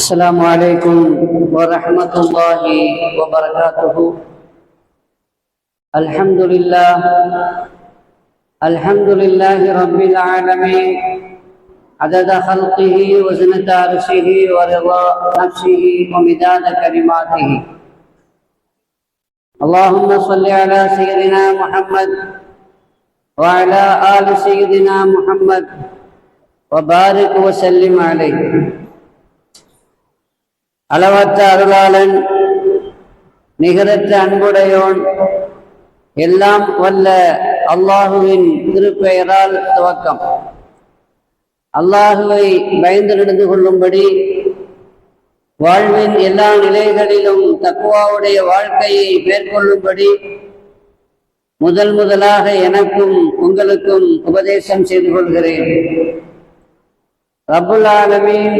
السلام عليكم ورحمة الله وبركاته. الحمد لله الحمد لله رب العالمين. عدد خلقه وزنة عرشه ورضا نفسه ومداد كلماته. اللهم صل على سيدنا محمد وعلى آل سيدنا محمد وبارك وسلم عليه. அளவற்ற அருளாளன் நிகரற்ற அன்புடையோன் எல்லாம் வல்ல அல்லாஹுவின் திருப்பெயரால் துவக்கம். அல்லாஹுவை பயந்து நடந்து கொள்ளும்படி வாழ்வின் எல்லா நிலைகளிலும் தக்குவாவுடைய வாழ்க்கையை மேற்கொள்ளும்படி முதல் முதலாக எனக்கும் உங்களுக்கும் உபதேசம் செய்து கொள்கிறேன். ரபுல் ஆலமீன்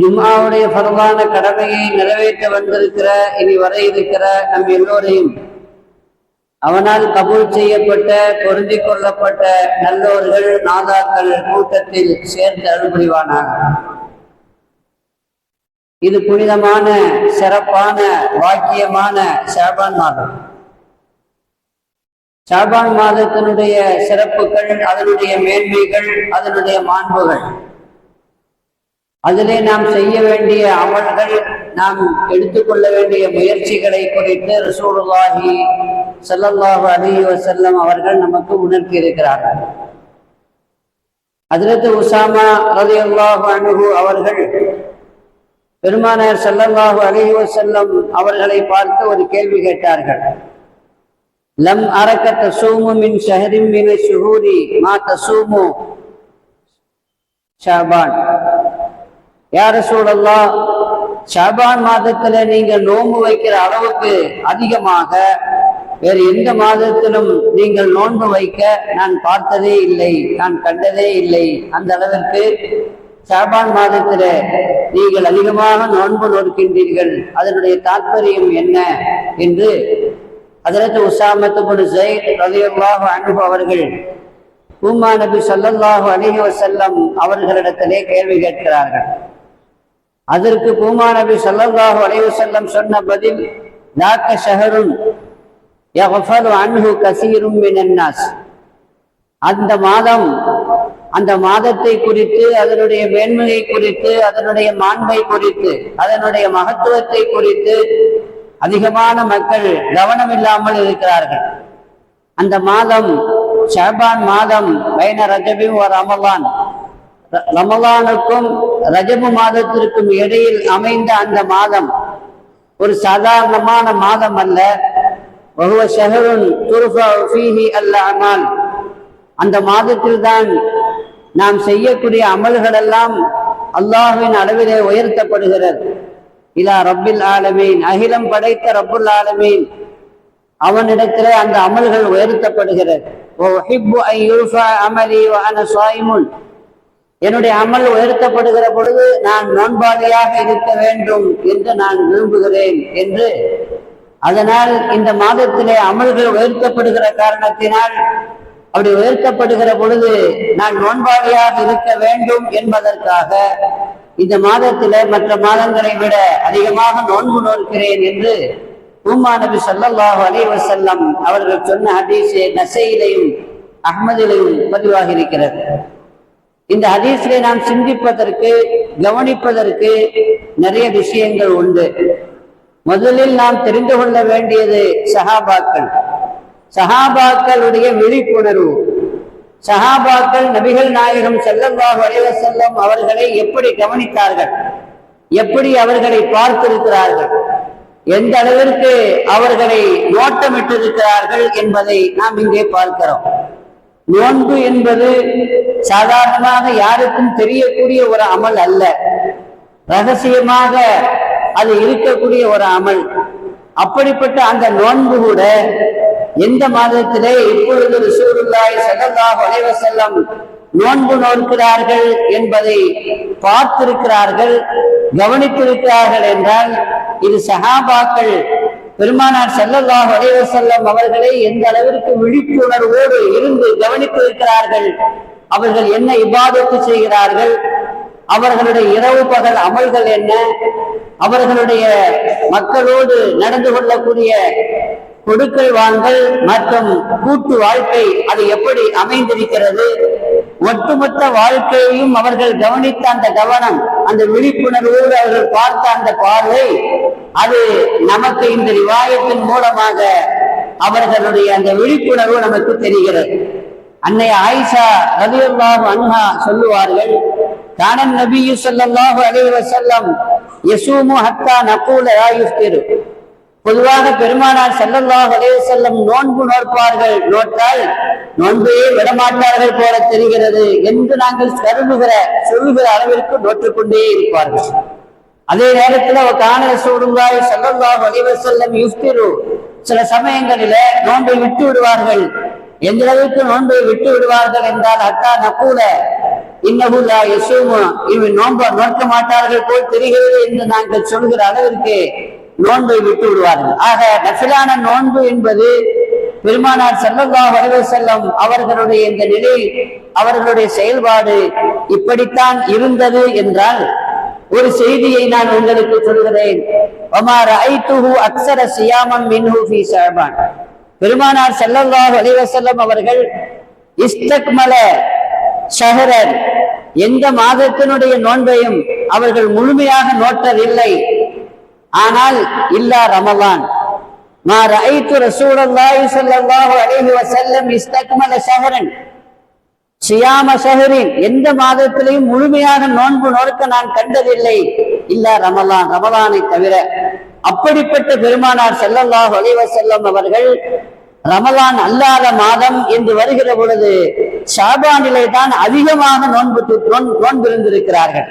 ஜும்மாவுடைய பரவான கடமையை நிறைவேற்ற வந்திருக்கிற இனி வர இருக்கிற நம் எல்லோரையும் அவனால் கபூல் செய்யப்பட்ட பொருந்தி கொள்ளப்பட்ட நல்லோர்கள் நாதாக்கள் கூட்டத்தில் சேர்ந்து அருள்புரிவானாக. இது புனிதமான சிறப்பான வாக்கியமான ஷாபான் மாதம். ஷாபான் மாதத்தினுடைய சிறப்புகள் அதனுடைய மேன்மைகள் அதனுடைய மாண்புகள். அதிலே நாம் செய்ய வேண்டிய அமல்கள் நாம் எடுத்துக்கொள்ள வேண்டிய முயற்சிகளை குறித்து ரசூலுல்லாஹி சல்லல்லாஹு அலி வசல்லம் அவர்கள் நமக்கு உணர்த்தி இருக்கிறார்கள் அதிரத்து உசாமா ரலியல்லாஹு அன்ஹு அவர்கள் பெருமானார் சல்லல்லாஹு அலி வசல்லம் அவர்களை பார்த்து ஒரு கேள்வி கேட்டார்கள். லம் அரக்க தசூமு மின் ஷஹரிம் மின சுஹூரி மா தசூமு? ஷாபான். யார சூழல்லா சபான் மாதத்துல நீங்க நோன்பு வைக்கிற அளவுக்கு அதிகமாக வேறு எந்த மாதத்திலும் நீங்கள் நோன்பு வைக்க நான் பார்த்ததே இல்லை நான் கண்டதே இல்லை. அந்த அளவிற்கு ஷாபான் மாதத்தில நீங்கள் அதிகமாக நோன்பு நோக்கின்றீர்கள். அதனுடைய தாற்பயம் என்ன என்று அதற்கு உசாமத்து ஜெயித் ரலியல்லாஹு அன்பு அவர்கள் பூமா நபி சொல்லல்லாஹு அலிஹி வசல்லம் அவர்களிடத்திலே கேள்வி கேட்கிறார்கள். அதற்கு பூமா நபி சல்லல்லாஹு அலைஹி சொன்ன பதில் தாக்க ஷஹருன் யஃபலு அன்ஹு கசீரும் மினன் அந்த மாதம் அந்த மாதத்தை குறித்து அதனுடைய மேன்மையை குறித்து அதனுடைய மாண்பை குறித்து அதனுடைய மகத்துவத்தை குறித்து அதிகமான மக்கள் கவனம் இல்லாமல் இருக்கிறார்கள். அந்த மாதம் ஷபான் மாதம் பைன ரஜபின் ஒரு அமலான் ரமலானுக்கும் ரஜபு மாதத்திற்கும் இடையில் அமைந்த அந்த மாதம் ஒரு சாதாரணமான மாதம் அல்ல. வகுவ ஷஹருன் அந்த மாதத்தில் தான் நாம் செய்யக்கூடிய அமல்கள் எல்லாம் அல்லாஹுவின் அளவிலே உயர்த்தப்படுகிறது. இலா ரப்பில் ஆலமீன். அகிலம் படைத்த ரப்புல் ஆலமீன். அவனிடத்திலே அந்த அமல்கள் உயர்த்தப்படுகிறது. என்னுடைய அமல் உயர்த்தப்படுகிற பொழுது நான் நோன்பாளியாக இருக்க வேண்டும் என்று நான் விரும்புகிறேன் என்று. அதனால் இந்த மாதத்திலே அமல்கள் உயர்த்தப்படுகிற காரணத்தினால் அப்படி உயர்த்தப்படுகிற பொழுது நான் நோன்பாளியாக இருக்க வேண்டும் என்பதற்காக இந்த மாதத்திலே மற்ற மாதங்களை விட அதிகமாக நோன்பு நோக்கிறேன் என்று உம்மா நபி சல்லாஹூ அலி வசல்லம் அவர்கள் சொன்ன ஹதீஸ் நசையிலையும் அஹ்மதிலையும் பதிவாகி இருக்கிறது இந்த ஹதீஸிலே நாம் சிந்திப்பதற்கு கவனிப்பதற்கு நிறைய விஷயங்கள் உண்டு. முதலில் நாம் தெரிந்து கொள்ள வேண்டியது சஹாபாக்கள். சஹாபாக்களுடைய விழிப்புணர்வு. சஹாபாக்கள் நபிகள் நாயகம் செல்லல்லாஹு அலைவ செல்லம் அவர்களை எப்படி கவனித்தார்கள்? எப்படி அவர்களை பார்த்திருக்கிறார்கள்? எந்த அளவிற்கு அவர்களை நோட்டமிட்டிருக்கிறார்கள் என்பதை நாம் இங்கே பார்க்கிறோம். நோன்பு என்பது சாதாரணமாக யாருக்கும் தெரியக்கூடிய ஒரு அமல் அல்ல. ரகசியமாக அது இருக்கக்கூடிய ஒரு அமல். அப்படிப்பட்ட அந்த நோன்பு கூட எந்த மாதத்திலே இப்பொழுது ரிசூருல்லாய் செல்லல்லாஹ் வளைவ செல்லம் நோன்பு நோக்கிறார்கள் என்பதை பார்த்திருக்கிறார்கள் கவனித்திருக்கிறார்கள் என்றால் இது சகாபாக்கள் பெருமானார் செல்லல்லாஹ் வளைவ செல்லம் அவர்களை எந்த அளவிற்கு விழிப்புணர்வோடு இருந்து கவனித்து இருக்கிறார்கள் அவர்கள் என்ன இபாதத்து செய்கிறார்கள்? அவர்களுடைய இரவு பகல் அமல்கள் என்ன? அவர்களுடைய மக்களோடு நடந்து கொள்ளக்கூடிய கொடுக்கல் வாங்கல் மற்றும் கூட்டு வாழ்க்கை அது எப்படி அமைந்திருக்கிறது? ஒட்டுமொத்த வாழ்க்கையையும் அவர்கள் கவனித்த அந்த கவனம் அந்த விழிப்புணர்வோடு அவர்கள் பார்த்த அந்த பார்வை அது நமக்கு இந்த ரிவாயத்தின் மூலமாக அவர்களுடைய அந்த விழிப்புணர்வு நமக்கு தெரிகிறது. அன்னை ஆயிஷா ரலியல்லாஹு அன்ஹா சொல்லுவார்கள் கானன் நபி ஸல்லல்லாஹு அலைஹி வஸல்லம் யசூமு ஹத்தா நகூல லா பொதுவாக பெருமானார் ஸல்லல்லாஹு செல்லும் நோன்பு நோற்பார்கள். நோட்டால் நோன்பையே விடமாட்டார்கள் போல தெரிகிறது என்று நாங்கள் கருதுகிற சொல்லுகிற அளவிற்கு நோற்றுக்கொண்டே இருப்பார்கள். அதே நேரத்தில் காணல சூடுங்காய் ஸல்லல்லாஹு அலைஹி செல்லும் யுஃப்திரு. சில சமயங்களில நோன்பை விட்டு விடுவார்கள். எந்த அளவுக்கு நோன்பை விட்டு விடுவார்கள் என்றால் அத்தா நக்கூல இன்னகுல்லா யசூமா. இவன் நோன்ப நோக்க மாட்டார்கள் போல் தெரிகிறது என்று நாங்கள் சொல்கிற அளவிற்கு நோன்பை விட்டு விடுவார்கள். ஆக நசிலான நோன்பு என்பது பெருமானார் செல்லங்கா வரவே செல்லம் அவர்களுடைய இந்த நிலை அவர்களுடைய செயல்பாடு இப்படித்தான் இருந்தது என்றால் ஒரு செய்தியை நான் உங்களுக்கு சொல்கிறேன். ஒமார ஐத்துஹு அக்ஸர சியாமம் மின்ஹு ஃபீ ஷஅபான். பெருமானார் செல்லங்கா வரவே செல்லம் அவர்கள் இஸ்தக்மல ஷஹரர் எந்த மாதத்தினுடைய நோன்பையும் அவர்கள் முழுமையாக நோட்டதில்லை ஆனால் இல்லா ரமலான். மா ரஐத்து ரசூலல்லாஹி ஸல்லல்லாஹு அலைஹி வஸல்லம் இஸ்தக்மல ஷஹரன். சியாம ஷஹரின். எந்த மாதத்திலையும் முழுமையான நோன்பு நோக்க நான் கண்டதில்லை. இல்ல ரமலான். ரமலானை தவிர அப்படிப்பட்ட பெருமானார் செல்லல்லாஹ் அலைஹி செல்லம் அவர்கள் ரமலான் அல்லாத மாதம் என்று வருகிற பொழுது ஷாபானிலே தான் அதிகமாக நோன்பு நோன்பு இருந்திருக்கிறார்கள்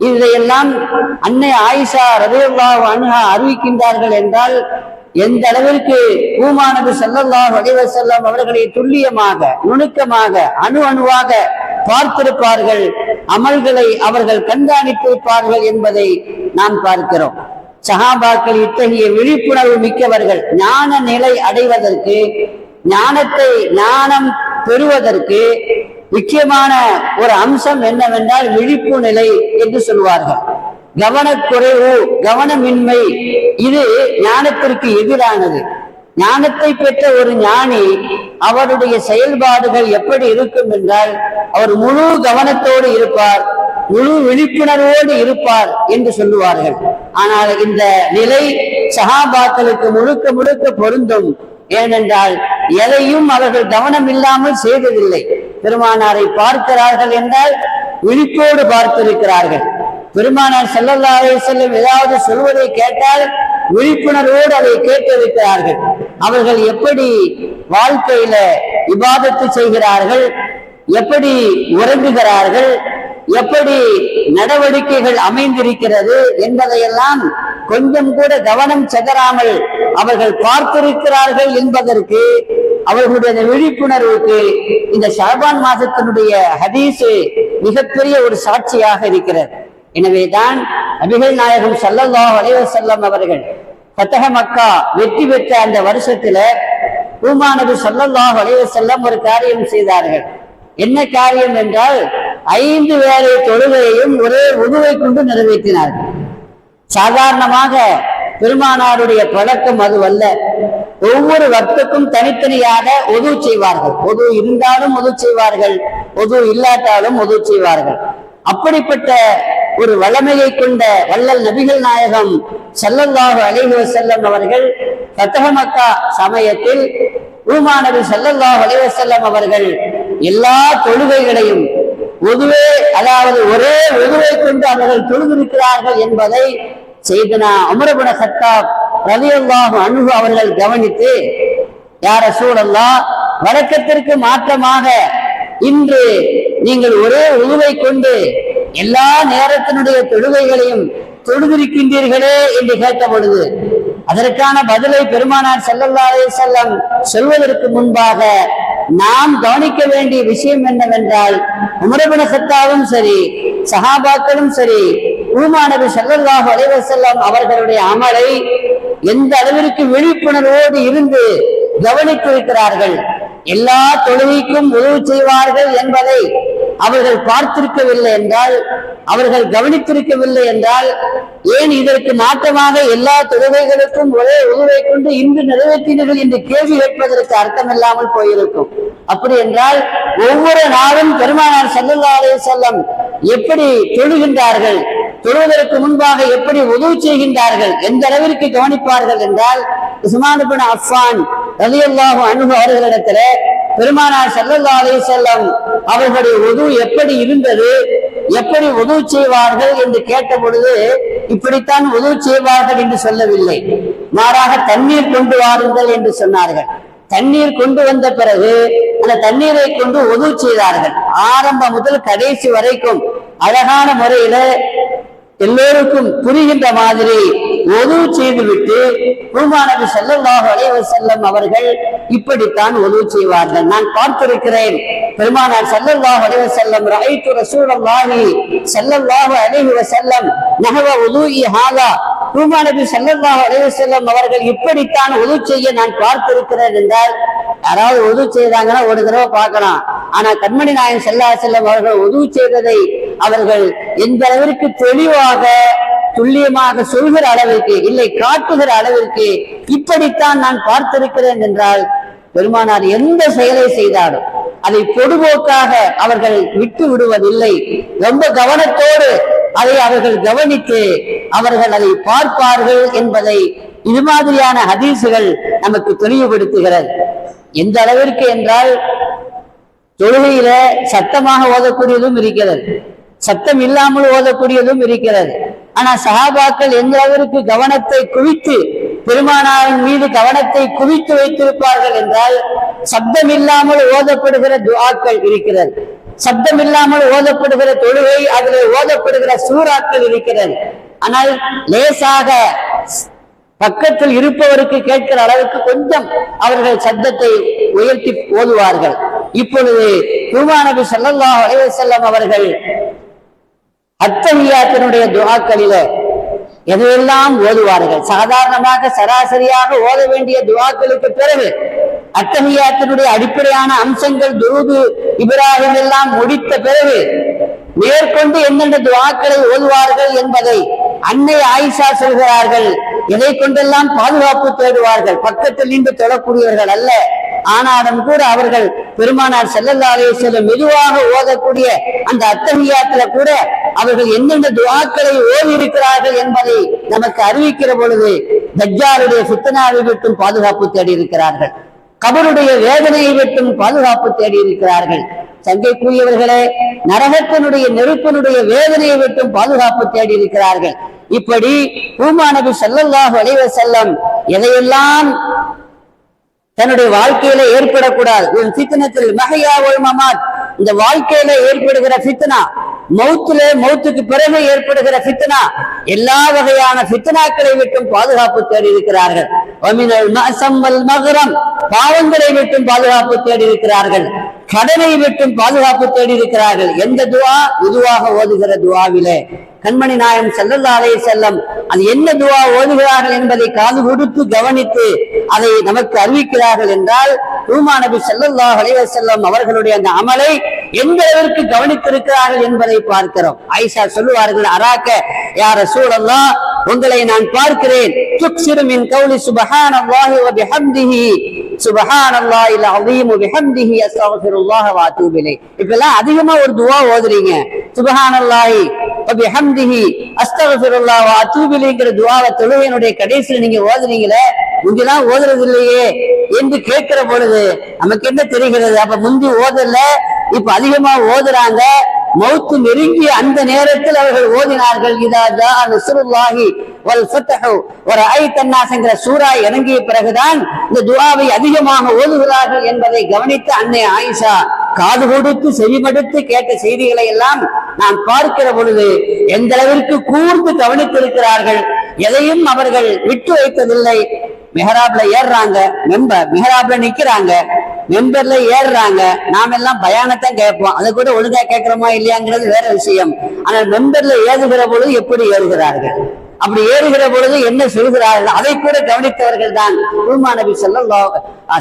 இதையெல்லாம் அன்னை ஆயிஷா ரதையுல்லா அணுகா அறிவிக்கின்றார்கள் என்றால் எந்த அளவிற்கு பூமானது செல்லல்லா அலைஹி செல்லம் அவர்களை துல்லியமாக நுணுக்கமாக அணு அணுவாக பார்த்திருப்பார்கள் அமல்களை அவர்கள் கண்காணித்திருப்பார்கள் என்பதை நாம் பார்க்கிறோம். சஹாபாக்கள் இத்தகைய விழிப்புணர்வு மிக்கவர்கள் ஞான நிலை அடைவதற்கு ஞானத்தை ஞானம் பெறுவதற்கு முக்கியமான ஒரு அம்சம் என்னவென்றால் விழிப்பு நிலை என்று சொல்வார்கள் கவனக்குறைவு கவனமின்மை இது ஞானத்திற்கு எதிரானது. ஞானத்தை பெற்ற ஒரு ஞானி அவருடைய செயல்பாடுகள் எப்படி இருக்கும் என்றால் அவர் முழு கவனத்தோடு இருப்பார் முழு விழிப்புணர்வோடு இருப்பார் என்று சொல்லுவார்கள். ஆனால் இந்த நிலை சகாபாக்களுக்கு முழுக்க முழுக்க பொருந்தும். ஏனென்றால் எதையும் அவர்கள் கவனம் இல்லாமல் செய்ததில்லை. பெருமானாரை பார்க்கிறார்கள் என்றால் விழிப்போடு பார்த்திருக்கிறார்கள். பெருமானார் ஸல்லல்லாஹு செல்லும் ஏதாவது சொல்வதை கேட்டால் விழிப்புணர்வோடு அதை கேட்டிருக்கிறார்கள். அவர்கள் எப்படி வாழ்க்கையில இபாதத்து செய்கிறார்கள்? எப்படி உறங்குகிறார்கள்? எப்படி நடவடிக்கைகள் அமைந்திருக்கிறது என்பதையெல்லாம் கொஞ்சம் கூட கவனம் செதறாமல் அவர்கள் பார்த்திருக்கிறார்கள் என்பதற்கு அவர்களுடைய விழிப்புணர்வுக்கு இந்த ஷாபான் மாதத்தினுடைய ஹதீஸு மிகப்பெரிய ஒரு சாட்சியாக இருக்கிறது. எனவேதான் நபிகள் நாயகம் சல்லல்லா அலைஹி செல்லம் அவர்கள் பத்தக மக்கா வெற்றி பெற்ற அந்த வருஷத்துல பூமா நபி ஸல்லல்லாஹு அலைஹி ஒரு காரியம் செய்தார்கள். என்ன காரியம் என்றால் ஐந்து வேலை தொழுகையையும் ஒரே உதுவை கொண்டு நிறைவேற்றினார்கள். சாதாரணமாக பெருமானாருடைய பழக்கம் அதுவல்ல. ஒவ்வொரு வக்துக்கும் தனித்தனியாக உதவு செய்வார்கள். உது இருந்தாலும் உதவு செய்வார்கள். உது இல்லாட்டாலும் உதவு செய்வார்கள். அப்படிப்பட்ட ஒரு வளமையை கொண்ட வள்ளல் நபிகள் நாயகம் செல்லல்லாஹு அலைஹி வஸல்லம் அவர்கள் ஃபத்தஹ மக்கா சமயத்தில் உருமானது செல்லல்லாஹு ஸல்லல்லாஹு அலைஹி அவர்கள் எல்லா தொழுகைகளையும் ஒதுவே அதாவது ஒரே உதுவை கொண்டு அவர்கள் தொழுதிருக்கிறார்கள் என்பதை செய்தனா அமரபுன சத்தாப் ரலியல்லாஹு அணுகு அவர்கள் கவனித்து யார சூழல்லா வழக்கத்திற்கு மாற்றமாக இன்று நீங்கள் ஒரே உதுவை கொண்டு எல்லா நேரத்தினுடைய தொழுகைகளையும் தொழுதிருக்கின்றீர்களே என்று கேட்ட பொழுது அதற்கான பதிலை பெருமானார் செல்லல்லாதே செல்லம் சொல்வதற்கு முன்பாக நாம் கவனிக்க வேண்டிய விஷயம் என்னவென்றால் உமரபின சத்தாவும் சரி சஹாபாக்களும் சரி ஊமா நபி அலைவசல்லாம் அவர்களுடைய அமலை எந்த அளவிற்கு விழிப்புணர்வோடு இருந்து கவனித்திருக்கிறார்கள் எல்லா தொழுகைக்கும் உதவி செய்வார்கள் என்பதை அவர்கள் பார்த்திருக்கவில்லை என்றால் அவர்கள் கவனித்திருக்கவில்லை என்றால் ஏன் இதற்கு மாற்றமாக எல்லா தொழுகைகளுக்கும் ஒரே உதவை கொண்டு இன்று நிறைவேற்றினர்கள் என்று கேள்வி கேட்பதற்கு அர்த்தம் இல்லாமல் போயிருக்கும். அப்படி என்றால் ஒவ்வொரு நாளும் பெருமானார் சல்லல்லா அலைஹி செல்லம் எப்படி தொழுகின்றார்கள் தொழுவதற்கு முன்பாக எப்படி உதவு செய்கின்றார்கள் எந்த அளவிற்கு கவனிப்பார்கள் என்றால் உஸ்மான் அஃபான் ரலியல்லாஹு அணுகு அவர்களிடத்துல பெருமானார் ஸல்லல்லாஹு அலைஹி அவர்களுடைய உது எப்படி இருந்தது? எப்படி உது செய்வார்கள் என்று கேட்ட பொழுது இப்படித்தான் உது செய்வார்கள் என்று சொல்லவில்லை. மாறாக தண்ணீர் கொண்டு வாருங்கள் என்று சொன்னார்கள். தண்ணீர் கொண்டு வந்த பிறகு அந்த தண்ணீரை கொண்டு உது செய்தார்கள். ஆரம்பம் முதல் கடைசி வரைக்கும் அழகான முறையில எல்லோருக்கும் புரிகின்ற மாதிரி ஒது செய்துவிட்டு குருமானபி செல்லல்லாக அலைவர் செல்லும் அவர்கள் இப்படித்தான் ஒது செய்வார்கள். நான் பார்த்திருக்கிறேன் பெருமானார் ஸல்லல்லாஹு செல்லும் வஸல்லம் ரஐத்து ரசூலல்லாஹி செல்லல்லாக அலைவர் செல்லம் நகவ உதுஇ ஹாதா. குருமானபி செல்லல்லாக அலைவர் செல்லும் அவர்கள் இப்படித்தான் ஒது செய்ய நான் பார்த்திருக்கிறேன் என்றால் யாராவது உது செய்தாங்கன்னா ஒரு தடவை பார்க்கலாம். ஆனா கண்மணி நாயன் செல்லா செல்லம் அவர்கள் உதவு செய்ததை அவர்கள் எந்த அளவிற்கு தெளிவாக துல்லியமாக சொல்கிற அளவிற்கு இல்லை காட்டுகிற அளவிற்கு இப்படித்தான் நான் பார்த்திருக்கிறேன் என்றால் பெருமானார் எந்த செயலை செய்தாலும் அதை பொதுபோக்காக அவர்கள் விட்டு விடுவதில்லை. ரொம்ப கவனத்தோடு அதை அவர்கள் கவனித்து அவர்கள் அதை பார்ப்பார்கள் என்பதை இது மாதிரியான ஹதீசுகள் நமக்கு தெளிவுபடுத்துகிறது. எந்த அளவிற்கு என்றால் தொழுகையில சத்தமாக ஓதக்கூடியதும் இருக்கிறது. சத்தம் இல்லாமல் ஓதக்கூடியதும் இருக்கிறது. ஆனா சஹாபாக்கள் எந்த அளவிற்கு கவனத்தை குவித்து பெருமானாரின் மீது கவனத்தை குவித்து வைத்திருப்பார்கள் என்றால் சப்தம் இல்லாமல் ஓதப்படுகிற துவாக்கள் இருக்கிறது. சப்தம் இல்லாமல் ஓதப்படுகிற தொழுகை அதில் ஓதப்படுகிற சூறாக்கள் இருக்கிறது. ஆனால் லேசாக பக்கத்தில் இருப்பவருக்கு கேட்கிற அளவுக்கு கொஞ்சம் அவர்கள் சப்தத்தை உயர்த்தி ஓதுவார்கள். இப்பொழுது குருமானபி சல்லா அலைய செல்லம் அவர்கள் அத்தஹியாத்தினுடைய துவாக்களில எதையெல்லாம் ஓதுவார்கள்? சாதாரணமாக சராசரியாக ஓத வேண்டிய துவாக்களுக்கு பிறகு அத்தஹியாத்தினுடைய அடிப்படையான அம்சங்கள் துருது இப்ராஹிம் எல்லாம் முடித்த பிறகு மேற்கொண்டு எந்தெந்த துவாக்களை ஓதுவார்கள் என்பதை அன்னை ஆயிஷா சொல்கிறார்கள். எதை கொண்டெல்லாம் பாதுகாப்பு தேடுவார்கள். பக்கத்தில் நின்று தொழக்கூடியவர்கள் அல்ல. ஆனாலும் கூட அவர்கள் பெருமானார் செல்லல்லாலே செல்லும் மெதுவாக ஓதக்கூடிய அந்த அத்தகையாத்துல கூட அவர்கள் எந்தெந்த துவாக்களை ஓடி இருக்கிறார்கள் என்பதை நமக்கு அறிவிக்கிற பொழுது தஜ்ஜாருடைய சித்தனாவை விட்டும் பாதுகாப்பு தேடி இருக்கிறார்கள். கபருடைய வேதனையை விட்டும் பாதுகாப்பு தேடி இருக்கிறார்கள். சங்கைக்குரியவர்களே நரகத்தினுடைய நெருப்பினுடைய வேதனையை விட்டும் பாதுகாப்பு தேடி இருக்கிறார்கள். இப்படி பூமாநபி ஸல்லல்லாஹு அலைஹி செல்லம் எதையெல்லாம் தன்னுடைய வாழ்க்கையில ஏற்படக்கூடாது. ஒரு சித்தனத்தில் மகையா ஒரு இந்த வாழ்க்கையில ஏற்படுகிற சித்தனா மௌத்துல மௌத்துக்கு பிறகு ஏற்படுகிற ஃபித்னா எல்லா வகையான ஃபித்னாக்களை விட்டும் பாதுகாப்பு தேடி இருக்கிறார்கள் வமினல் பாவங்களை விட்டும் பாதுகாப்பு தேடி இருக்கிறார்கள் கடனை விட்டும் பாதுகாப்பு தேடி இருக்கிறார்கள் எந்த துவா? இதுவாக ஓதுகிற துவாவிலே. கண்மணி நாயம் செல்லல்லாலே செல்லம் அது என்ன துவா ஓதுகிறார்கள் என்பதை காது கொடுத்து கவனித்து அதை நமக்கு அறிவிக்கிறார்கள் என்றால் ரூமா நபி ஸல்லல்லாஹு செல்லம் அவர்களுடைய அந்த அமலை எந்த அளவிற்கு கவனித்திருக்கிறார்கள் என்பதை பார்க்கிறோம். ஐசா சொல்லுவார்கள் அராக்க யார சூழல்லா உங்களை நான் பார்க்கிறேன். துக்ஸிரு மின் கௌலி சுப்ஹானல்லாஹி வ பிஹம்திஹி சுப்ஹானல்லாஹில் அஸீம் பிஹம்திஹி அஸ்தக்ஃபிருல்லாஹ வ அத்தூபு இலைஹ் இப்பெல்லாம் அதிகமா ஒரு துவா ஓதுறீங்க. சுபஹான் அல்லாஹி வபிஹம்திஹி அஸ்தகஃபிருல்லாஹ் வ அத்தூபு இலைஹிங்கிற துவாவை தொழுகையினுடைய கடைசியில் நீங்க ஓதுறீங்களே இங்கெல்லாம் ஓதுறது இல்லையே என்று கேட்கிற பொழுது நமக்கு என்ன தெரிகிறது? அப்ப முந்தி ஓதல இப்ப அதிகமா ஓதுறாங்க. மௌத்து நெருங்கிய அந்த நேரத்தில் அவர்கள் ஓதினார்கள் இதா ஜா நஸ்ருல்லாஹி வல் ஃபத்ஹு ஒரு ஐ அன்னாஸ்ங்கிற சூறா இறங்கிய பிறகுதான் இந்த துவாவை அதிகமாக ஓதுகிறார்கள் என்பதை கவனித்த அன்னை ஆயிஷா காது கொடுத்து செவிமடுத்து கேட்ட செய்திகளை எல்லாம் நான் பார்க்கிற பொழுது எந்த அளவிற்கு கூர்ந்து கவனித்திருக்கிறார்கள் எதையும் அவர்கள் விட்டு வைத்ததில்லை. மெஹராப்ல ஏறுறாங்க மெம்பர் மெஹராப்ல நிக்கிறாங்க மெம்பர்ல ஏறுறாங்க. நாம எல்லாம் பயானத்தான் கேட்போம். அதை கூட ஒழுங்கா கேட்கிறோமா இல்லையாங்கிறது வேற விஷயம். ஆனால் மெம்பர்ல ஏறுகிற பொழுது எப்படி ஏறுகிறார்கள்? அப்படி ஏறுகிற பொழுது என்ன சொல்கிறார்கள்? அதை கூட கவனித்தவர்கள் தான் நபி சொல்ல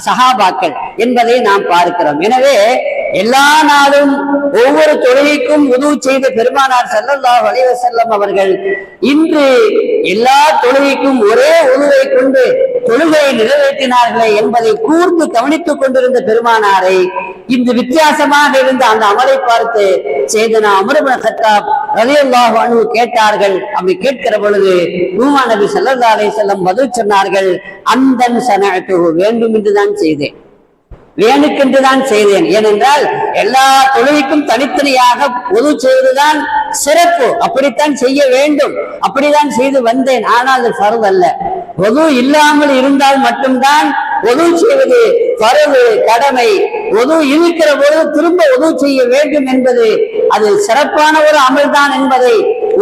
சஹாபாக்கள் என்பதை நாம் பார்க்கிறோம். எனவே எல்லா நாளும் ஒவ்வொரு தொழுகைக்கும் உதவு செய்த பெருமானார் ஸல்லல்லாஹு வலிவ செல்லம் அவர்கள் இன்று எல்லா தொழுகைக்கும் ஒரே உதவை கொண்டு தொழுகையை நிறைவேற்றினார்களே என்பதை கூர்ந்து கவனித்துக் கொண்டிருந்த பெருமானாரை இந்த வித்தியாசமாக இருந்த அந்த அமலை பார்த்து சேதனா அமருமன சத்தாப் ரலியல்லாஹு அன்ஹு கேட்டார்கள். அப்படி கேட்கிற பொழுது நூமா நபி ஸல்லல்லாஹு அலை செல்லம் பதில் சொன்னார்கள் அந்தன் சனஅத்துஹு வேண்டும் என்றுதான் செய்தேன். வேணுக்கென்று தான் செய்தேன். ஏனென்றால் எல்லா தொழுகைக்கும் தனித்தனியாக பொது செய்துதான் சிறப்பு. அப்படித்தான் செய்ய வேண்டும். அப்படிதான் செய்து வந்தேன். ஆனால் அது ஃபர்து அல்ல. பொது இல்லாமல் இருந்தால் மட்டும்தான் ஒது செய்வது பரவு கடமை. ஒது இருக்கிற பொழுது திரும்ப ஒது செய்ய வேண்டும் என்பது அது சிறப்பான ஒரு அமல்தான் என்பதை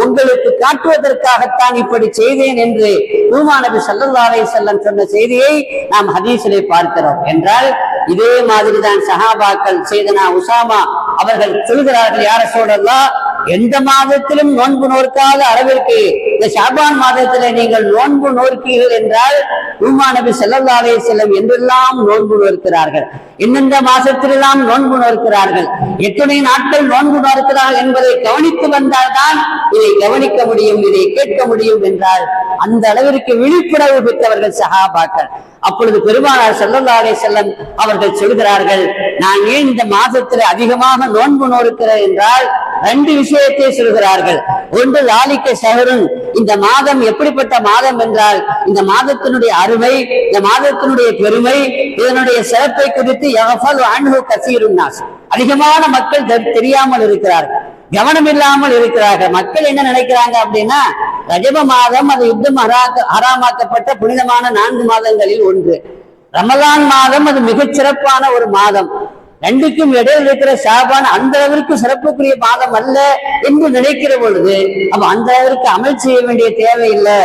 உங்களுக்கு காட்டுவதற்காகத்தான் இப்படி செய்தேன் என்று நூமா சல்லல்லாரை செல்லம் சொன்ன செய்தியை நாம் ஹதீசிலே பார்க்கிறோம். என்றால் இதே மாதிரிதான் சஹாபாக்கள் செய்தனா உசாமா அவர்கள் சொல்கிறார்கள் யார சொல்லலாம் எந்த மாதத்திலும் நோன்பு நோற்காத அளவிற்கு இந்த ஷாபான் மாதத்திலே நீங்கள் நோன்பு நோக்கீர்கள் என்றால் நூமா நபி செல்லும் என்றெல்லாம் நோன்பு நோக்கிறார்கள் எந்தெந்த மாசத்திலெல்லாம் நோன்பு நோக்கிறார்கள் எத்தனை நாட்கள் நோன்பு நோக்கிறார்கள் என்பதை கவனித்து வந்தால்தான் இதை கவனிக்க முடியும் இதை கேட்க முடியும் என்றால் அந்த அளவிற்கு விழிப்புணர்வு பெற்றவர்கள் சஹாபாக்கள். அப்பொழுது பெருமானார் ஸல்லல்லாஹு செல்லம் அவர்கள் சொல்கிறார்கள் நான் ஏன் இந்த மாதத்துல அதிகமாக நோன்பு நோக்கிறேன் என்றால் ரெண்டு விஷயத்தை சொல்கிறார்கள். ஒன்று லாலிக்க சஹருன் இந்த மாதம் எப்படிப்பட்ட மாதம் என்றால் இந்த மாதத்தினுடைய அருமை இந்த மாதத்தினுடைய பெருமை இதனுடைய சிறப்பை குறித்து யகஃபல் அதிகமான மக்கள் தெரியாமல் இருக்கிறார்கள். கவனம் இல்லாமல் இருக்கிறார்கள். மக்கள் என்ன நினைக்கிறாங்க அப்படின்னா ரஜப மாதம் அது யுத்தம் ஹராக்க- ஹராமாக்கப்பட்ட புனிதமான நான்கு மாதங்களில் ஒன்று. ரமலான் மாதம் அது மிகச் சிறப்பான ஒரு மாதம். ரெண்டுக்கும் இடையில் இருக்கிற ஷாபான் அந்த அளவிற்கு சிறப்புக்குரிய மாதம் அல்ல என்று நினைக்கிற பொழுது அப்ப அந்த அளவிற்கு அமல் செய்ய வேண்டிய தேவை இல்லை.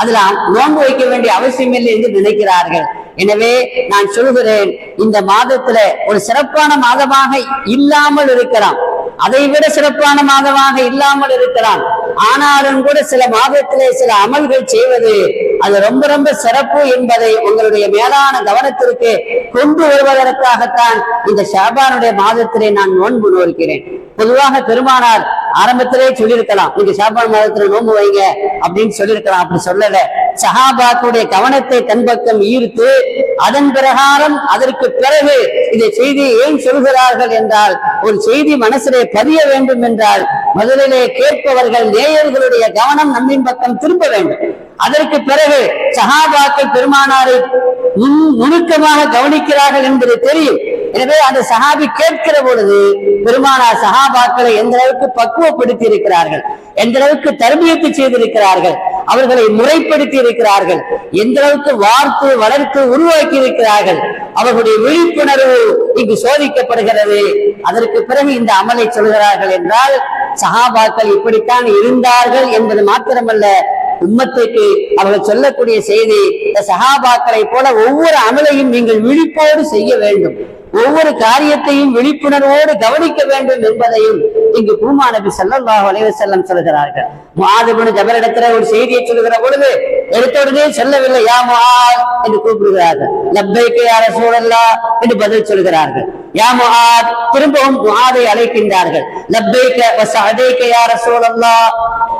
அதுல நோன்பு வைக்க வேண்டிய அவசியம் இல்லை என்று நினைக்கிறார்கள். எனவே நான் சொல்கிறேன் இந்த மாதத்துல ஒரு சிறப்பான மாதமாக இல்லாமல் இருக்கலாம். அதை விட சிறப்பான மாதமாக இல்லாமல் இருக்கலாம். ஆனாலும் கூட சில மாதத்திலே சில அமல்கள் செய்வது அது ரொம்ப ரொம்ப சிறப்பு என்பதை உங்களுடைய மேலான கவனத்திற்கு கொண்டு வருவதற்காகத்தான் இந்த ஷாபானுடைய மாதத்திலே நான் நோன்பு நோக்கிறேன் பொதுவாக பெருமானார் ஆரம்பத்திலே சொல்லியிருக்கலாம் நீங்க ஷாபான் மாதத்துல நோன்பு வைங்க அப்படின்னு சொல்லியிருக்கலாம். அப்படி சொல்லல. சஹாபாக்குடைய கவனத்தை தன்பக்கம் ஈர்த்து அதன் பிரகாரம் அதற்கு பிறகு இந்த செய்தியை ஏன் சொல்கிறார்கள் என்றால் ஒரு செய்தி மனசிலே பதிய வேண்டும் என்றால் முதலிலே கேட்பவர்கள் நேயர்களுடைய கவனம் நம்மின் பக்கம் திரும்ப வேண்டும். அதற்கு பிறகு சஹாபாக்கள் பெருமானாரை நுணுக்கமாக கவனிக்கிறார்கள் என்பது தெரியும். எனவே அந்த சஹாபி கேட்கிற பொழுது பெருமானார் சஹாபாக்களை எந்த அளவுக்கு பக்குவப்படுத்தி இருக்கிறார்கள் எந்த அளவுக்கு தர்மியத்து செய்திருக்கிறார்கள் அவர்களை முறைப்படுத்தி இருக்கிறார்கள் எந்த அளவுக்கு வார்த்து வளர்த்து உருவாக்கி இருக்கிறார்கள் அவர்களுடைய விழிப்புணர்வு இங்கு சோதிக்கப்படுகிறது. அதற்கு பிறகு இந்த அமலை சொல்கிறார்கள் என்றால் சஹாபாக்கள் இப்படித்தான் இருந்தார்கள் என்பது மாத்திரமல்ல உம்மத்துக்கு அவர்கள் சொல்லக்கூடிய செய்தி இந்த போல ஒவ்வொரு அமலையும் நீங்கள் விழிப்போடு செய்ய வேண்டும். ஒவ்வொரு காரியத்தையும் விழிப்புணர்வோடு கவனிக்க வேண்டும் என்பதையும் இங்கு பூமா நபி ஸல்லல்லாஹு அலைஹி வஸல்லம் சொல்கிறார்கள். முஆதுபின் ஜபரிடத்துல ஒரு செய்தியை சொல்லுகிற பொழுது எடுத்த உடனே சொல்லவில்லை யா முஆத் என்று கூப்பிடுகிறார்கள். லப்பைக்கு யார சூழல்லா என்று பதில் சொல்கிறார்கள். யா முஆத் திரும்பவும் முஹாதை அழைக்கின்றார்கள். லப்பைக்க வச அதைக்க யார சூழல்லா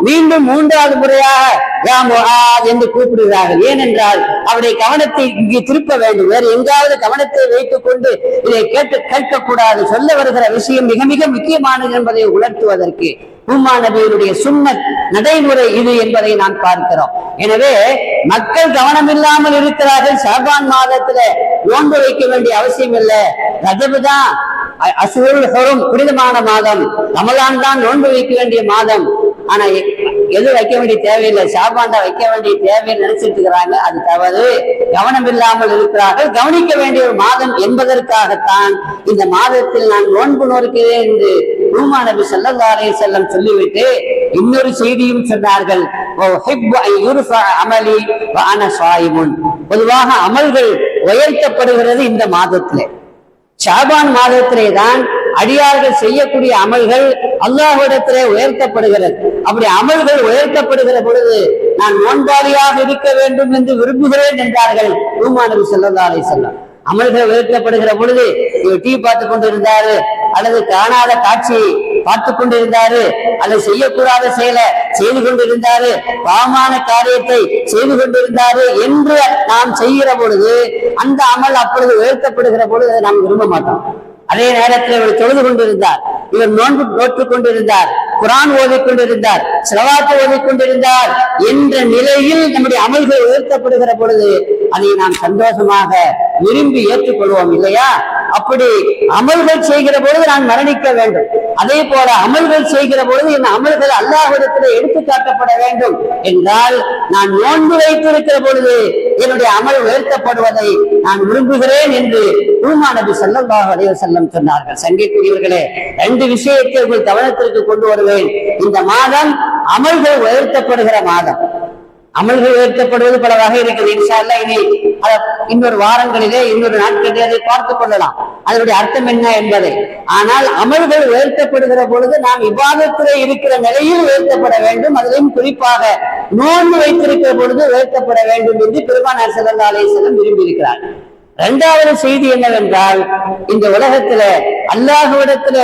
மீண்டும் மூன்றாவது முறையாக யா முஆத் என்று கூப்பிடுகிறார்கள். ஏனென்றால் அவருடைய கவனத்தை இங்கே திருப்ப வேண்டும். வேறு எங்காவது கவனத்தை வைத்துக் கொண்டு இதை கேட்டு கேட்கக்கூடாது. சொல்ல வருகிற விஷயம் மிக மிக முக்கியமானது என்பதை உணர்த்துவதற்கு உம்மா நபியினுடைய சுண்ணத் நடைமுறை இது என்பதை நாம் பார்க்கிறோம். எனவே மக்கள் கவனம் இல்லாமல் இருக்கிறார்கள். ஷாபான் மாதத்துல நோன்பு வைக்க வேண்டிய அவசியம் இல்லை. ரஜபு தான் அ- புனிதமான மாதம். ரமலான் தான் நோன்பு வைக்க வேண்டிய மாதம். ஆனா எது வைக்க வேண்டிய தேவையில்லை. சாப்பாண்டா வைக்க வேண்டிய தேவைன்னு நினைச்சிட்டு இருக்கிறாங்க அது தவறு. கவனம் இல்லாமல் இருக்கிறார்கள். கவனிக்க வேண்டிய ஒரு மாதம் என்பதற்காகத்தான் இந்த மாதத்தில் நான் நோன்பு நோக்கிறேன் என்று ரூமா நபி செல்லம் சொல்லிவிட்டு இன்னொரு செய்தியும் சொன்னார்கள். அமலி பொதுவாக அமல்கள் உயர்த்தப்படுகிறது இந்த மாதத்திலே. ஷாபான் மாதத்திலே தான் அடியார்கள் செய்யக்கூடிய அமல்கள் அல்லாஹிடத்திலே உயர்த்தப்படுகிறது. அப்படி அமல்கள் உயர்த்தப்படுகிற பொழுது நான் நோன்பாளியாக இருக்க வேண்டும் என்று விரும்புகிறேன் என்றார்கள் ரூமா நபி ஸல்லல்லாஹு அலைஹி அமல்கள் உயர்த்தப்படுகிற பொழுது இவர் டீ பார்த்து கொண்டிருந்தாரு அல்லது காணாத காட்சி பார்த்து கொண்டிருந்தாரு அல்லது செய்யக்கூடாத செயலை செய்து கொண்டிருந்தாரு பாவமான காரியத்தை செய்து கொண்டிருந்தாரு என்று நாம் செய்கிற பொழுது அந்த அமல் அப்பொழுது உயர்த்தப்படுகிற பொழுது நாம் விரும்ப மாட்டோம். அதே நேரத்தில் இவர் தொழுது கொண்டிருந்தார். இவர் நோன்பு நோற்றுக் கொண்டிருந்தார். குரான் ஓதிக்கொண்டிருந்தார் கொண்டிருந்தார். ஓதிக்கொண்டிருந்தார் கொண்டிருந்தார் என்ற நிலையில் நம்முடைய அமல்கள் உயர்த்தப்படுகிற பொழுது அதை நாம் சந்தோஷமாக விரும்பி ஏற்றுக்கொள்வோம் இல்லையா? அப்படி அமல்கள் செய்கிற பொழுது நான் மரணிக்க வேண்டும். அதே போல அமல்கள் செய்கிற பொழுது என் அமல்கள் அல்லாஹிடத்தில் எடுத்து காட்டப்பட வேண்டும் என்றால் நான் நோன்பு வைத்திருக்கிற பொழுது என்னுடைய அமல் உயர்த்தப்படுவதை நான் விரும்புகிறேன் என்று ரூமா நபி ஸல்லல்லாஹு செல்லம் சொன்னார்கள். சங்கைக்குரியவர்களே ரெண்டு விஷயத்தை உங்கள் கவனத்திற்கு கொண்டு வருவேன். இந்த மாதம் அமல்கள் உயர்த்தப்படுகிற மாதம். அமல்கள் உயர்த்தப்படுவது பல வகை இருக்கிறது இன்ஷா இனி அத இன்னொரு வாரங்களிலே இன்னொரு நாட்களிலே அதை பார்த்துக் கொள்ளலாம். அதனுடைய அர்த்தம் என்ன என்பதை. ஆனால் அமல்கள் உயர்த்தப்படுகிற பொழுது நாம் விவாதத்திலே இருக்கிற நிலையில் உயர்த்தப்பட வேண்டும். அதிலும் குறிப்பாக நோன்பு வைத்திருக்கிற பொழுது உயர்த்தப்பட வேண்டும் என்று பெருமானார் ஸல்லல்லாஹு விரும்பியிருக்கிறார் வஸல்லம் இரண்டாவது செய்தி என்னவென்றால் இந்த உலகத்துல அல்லாஹுவிடத்துல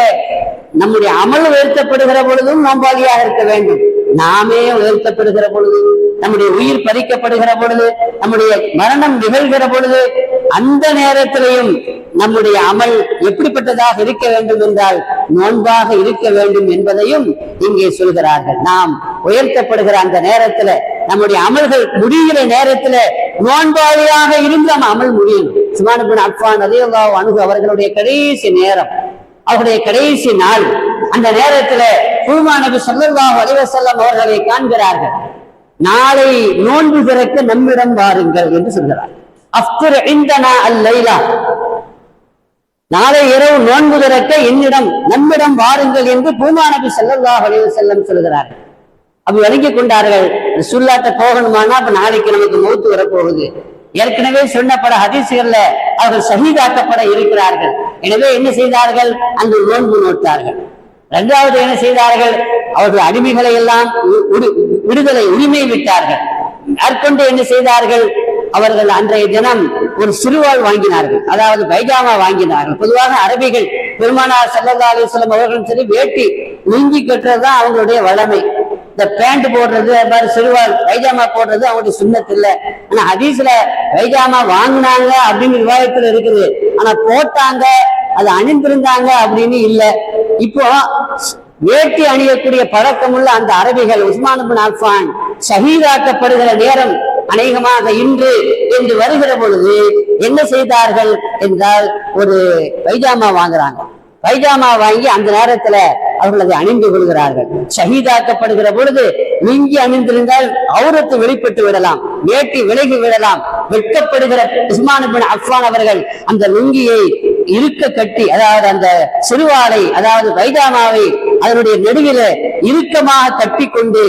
நம்முடைய அமல் உயர்த்தப்படுகிற பொழுதும் நோம்பாளியாக இருக்க வேண்டும். நாமே உயர்த்தப்படுகிற பொழுது நம்முடைய உயிர் பறிக்கப்படுகிற பொழுது நம்முடைய மரணம் நிகழ்கிற பொழுது அந்த நேரத்திலையும் நம்முடைய அமல் எப்படிப்பட்டதாக இருக்க வேண்டும் என்றால் நோன்பாக இருக்க வேண்டும் என்பதையும் இங்கே சொல்கிறார்கள். நாம் உயர்த்தப்படுகிற அந்த நேரத்துல நம்முடைய அமல்கள் முடிகிற நேரத்துல நோன்பாளியாக இருந்து நம்ம அமல் முடியும். சுமானபின் அப்வான் அதேவா அணுகு அவர்களுடைய கடைசி நேரம் அவருடைய கடைசி நாள் அந்த நேரத்துல குருமா நபி ஸல்லல்லாஹு அலிவசல்லம் அவர்களை காண்கிறார்கள். நாளை நோன்பு பிறக்க நம்மிடம் வாருங்கள் என்று சொல்கிறார். அஃப்துர் இந்தனா அல்லைலா. நாளை இரவு நோன்பு திறக்க என்னிடம் நம்மிடம் வாருங்கள் என்று பூமா நபி ஸல்லல்லாஹு செல்லம் வஸல்லம் சொல்கிறார்கள் அப்படி வழங்கிக் கொண்டார்கள். சுல்லாட்ட போகணுமானா அப்ப நாளைக்கு நமக்கு மௌத்து வரப்போகுது. ஏற்கனவே சொன்ன ஹதீசுகள்ல அவர்கள் சகிதாக்கப்பட இருக்கிறார்கள். எனவே என்ன செய்தார்கள்? அந்த நோன்பு நோட்டார்கள் இரண்டாவது என்ன செய்தார்கள்? அவர்கள் அடிமைகளை எல்லாம் விடுதலை உரிமை விட்டார்கள். மேற்கொண்டு என்ன செய்தார்கள்? அவர்கள் அன்றைய தினம் ஒரு சிறுவாள் வாங்கினார்கள். அதாவது பைஜாமா வாங்கினார்கள். பொதுவாக அரபிகள் பெருமானார் சல்லா அலிஸ்லம் அவர்களும் சரி வேட்டி நீங்கி கட்டுறதுதான் அவங்களுடைய வளமை. இந்த பேண்ட் போடுறது அது மாதிரி சிறுவாள் பைஜாமா போடுறது அவங்களுடைய சுண்ணத்து இல்லை. ஆனா ஹதீஸ்ல பைஜாமா வாங்கினாங்க அப்படின்னு விவாதத்துல இருக்குது. ஆனா போட்டாங்க அது அணிந்திருந்தாங்க அப்படின்னு இல்ல. இப்போ வேட்டி அணியக்கூடிய பழக்கமுள்ள அந்த அரபிகள் உஸ்மான் பின் அஃபான் ஷஹீதாக்கப்படுகிற நேரம் அநேகமாக இன்று என்று வருகிற பொழுது என்ன செய்தார்கள் என்றால் ஒரு பைஜாமா வாங்குறாங்க. பைஜாமா வாங்கி அந்த நேரத்துல அவர்கள் அதை அணிந்து கொள்கிறார்கள். ஷஹீதாக்கப்படுகிற பொழுது நீங்கி அணிந்திருந்தால் அவுரத்து வெளிப்பட்டு விடலாம் வேட்டி விலகி விடலாம் வெட்கப்படுகிற உஸ்மான் பின் அஃபான் அவர்கள் அந்த லுங்கியை இருக்க கட்டி அதாவது அந்த சிறுவாளை அதாவது வைதாமாவை அதனுடைய நெடுவில இறுக்கமாக கட்டி கொண்டு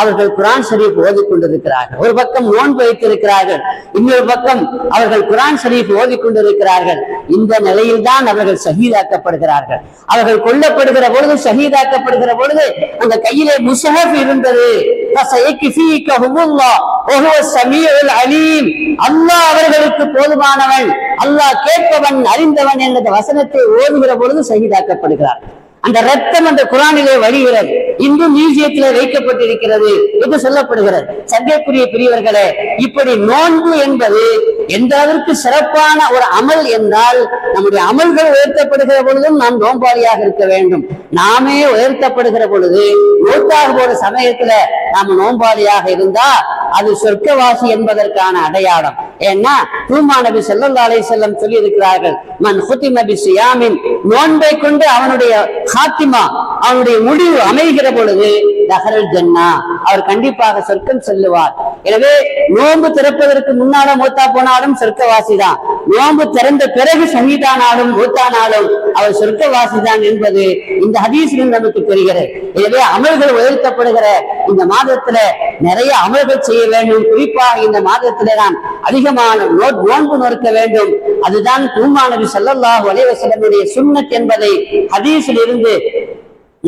அவர்கள் குரான் ஷரீப் ஓதிக்கொண்டிருக்கிறார்கள். ஒரு பக்கம் நோன்பு வைத்திருக்கிறார்கள் இன்னொரு பக்கம் அவர்கள் குரான் ஷரீப் ஓதிக்கொண்டிருக்கிறார்கள். இந்த நிலையில்தான் அவர்கள் சகிதாக்கப்படுகிறார்கள் அவர்கள் கொல்லப்படுகிற பொழுது சகிதாக்கப்படுகிற பொழுது அந்த கையிலே முஷஹப் இருந்தது. ஃபசயக்ஃபீகஹுமுல்லாஹ் அலீம். அல்லாஹ் அவர்களுக்கு போதுமானவன். அல்லாஹ் கேட்பவன் அறிந்தவன் என்ற வசனத்தை ஓதுகிற பொழுது சகிதாக்கப்படுகிறார்கள் அந்த ரத்தம் அந்த குரானிலே வழிகிறது. இந்து மியூசியத்திலே வைக்கப்பட்டிருக்கிறது என்று சொல்லப்படுகிறது. சங்கைக்குரிய பெரியவர்களே இப்படி நோன்பு என்பது எந்த அளவிற்கு சிறப்பான ஒரு அமல் என்றால் நம்முடைய அமல்கள் உயர்த்தப்படுகிற பொழுதும் நாம் நோன்பாளியாக இருக்க வேண்டும். நாமே உயர்த்தப்படுகிற பொழுது நூற்றாக போற சமயத்துல நாம நோன்பாளியாக இருந்தா அது சொர்க்கவாசி என்பதற்கான அடையாளம். ஏன்னா தூமா நபி செல்லம் சொல்லியிருக்கிறார்கள் வஸல்லம் சொல்லி இருக்கிறார்கள் மன் ஹுதிம நபி சியாமின் நோன்பை கொண்டு அவனுடைய ஹாத்திமா அவனுடைய முடிவு அமைகிற பொழுது தஹரல் ஜன்னா அவர் கண்டிப்பாக சொர்க்கம் செல்லுவார். எனவே நோன்பு திறப்பதற்கு முன்னால மூத்தா போனாலும் சொர்க்கவாசி தான் நோன்பு திறந்த பிறகு சகிதானாலும் மூத்தானாலும் அவர் சொர்க்கவாசி தான் என்பது இந்த ஹதீஸில் நமக்கு தெரிகிறது. எனவே அமல்கள் உயர்த்தப்படுகிற இந்த மாதத்துல நிறைய அமல்கள் செய்ய வேண்டும். குறிப்பாக இந்த மாதத்துல நாம் அதிகமான நோன்பு நோக்க வேண்டும். அதுதான் தூமா நபி ஸல்லல்லாஹு சுண்ணத் என்பதை ஹதீஸில் இருந்து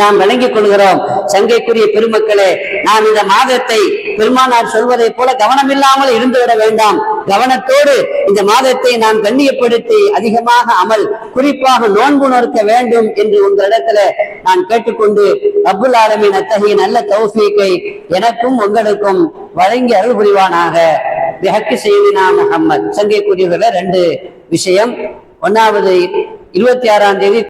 நாம் விளங்கிக் கொள்கிறோம். சங்கைக்குரிய பெருமக்களே நாம் இந்த மாதத்தை பெருமானார் சொல்வதை போல கவனமில்லாமல் இருந்துவிட வேண்டாம். கவனத்தோடு இந்த மாதத்தை நாம் கண்ணியப்படுத்தி அதிகமாக அமல் குறிப்பாக நோன்பு நோக்க வேண்டும் என்று உங்களிடத்துல நான் கேட்டுக்கொண்டு அப்துல் ஆலமின் அத்தகைய நல்ல தௌஃபீக்கை எனக்கும் உங்களுக்கும் வழங்கி அருள் புரிவானாக. பிஹக்கு செய்தினா முகம்மது. சங்கைக்குரியவர்கள ரெண்டு விஷயம். ஒன்னாவது இருபத்தி ஆறாம் தேதி